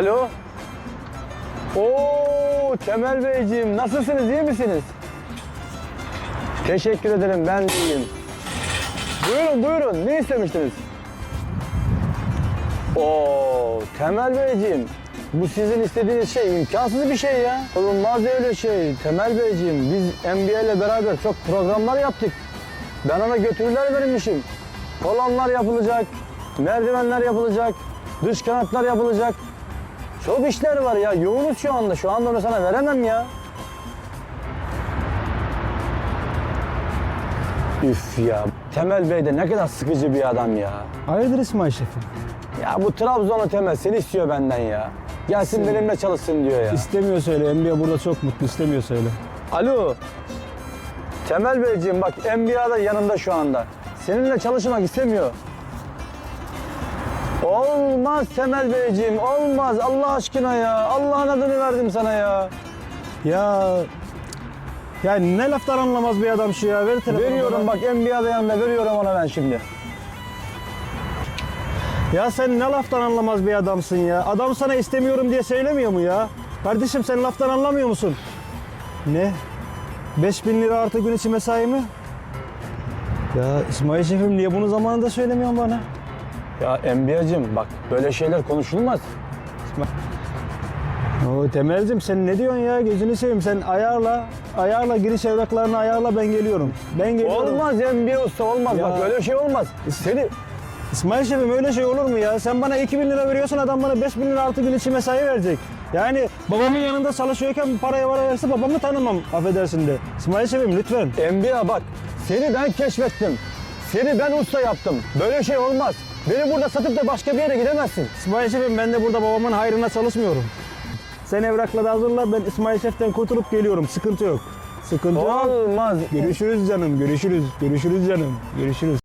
Alo. Oo Temel Beyciğim nasılsınız iyi misiniz? Teşekkür ederim ben iyiyim. Buyurun buyurun ne istemiştiniz? Oo Temel Beyciğim bu sizin istediğiniz şey imkansız bir şey ya. Olmaz öyle şey Temel Beyciğim biz NBA ile beraber çok programlar yaptık. Ben ona götürüler vermişim. Kolonlar yapılacak, merdivenler yapılacak, dış kanatlar yapılacak. Çok işler var ya. Yoğunuz şu anda. Şu anda onu sana veremem ya. Üf ya. Temel Bey de ne kadar sıkıcı bir adam ya. Hayırdır İsmail şefim? Ya bu Trabzonlu Temel seni istiyor benden ya. Gelsin benimle çalışsın diyor ya. İstemiyor söyle. NBA burada çok mutlu. istemiyor söyle. Alo. Temel Beyciğim bak NBA'da yanımda şu anda. Seninle çalışmak istemiyor. Olmaz Temel Beyciğim olmaz Allah aşkına ya. Allah'ın adını verdim sana ya. Ya ya ne laftan anlamaz bir adam şu ya. Ver telefonu Veriyorum bak NBA'da yanımda veriyorum ona ben şimdi. Ya sen ne laftan anlamaz bir adamsın ya. Adam sana istemiyorum diye söylemiyor mu ya? Kardeşim sen laftan anlamıyor musun? Ne? 5000 lira artı gün içi mesai mi? Ya İsmail şefim niye bunu zamanında söylemiyorsun bana? Ya NBA'cığım bak böyle şeyler konuşulmaz. Oo Temel'cim sen ne diyorsun ya? Gözünü seveyim sen ayarla. Ayarla giriş evraklarını ayarla ben geliyorum. Ben geliyorum. Olmaz NBA usta olmaz Ya. bak öyle şey olmaz. Seni İsmail şefim öyle şey olur mu ya? Sen bana 2000 lira veriyorsun adam bana 5000 lira artı gün içi mesai verecek. Yani babamın yanında çalışıyorken paraya para verse babamı tanımam affedersin de. İsmail şefim lütfen. NBA bak seni ben keşfettim. Seni ben usta yaptım. Böyle şey olmaz. Beni burada satıp da başka bir yere gidemezsin. İsmail şefim ben de burada babamın hayrına çalışmıyorum. Sen evrakları hazırla ben İsmail şeften kurtulup geliyorum. Sıkıntı yok. Sıkıntı yok. Olmaz. Görüşürüz canım. Görüşürüz. Görüşürüz canım. Görüşürüz.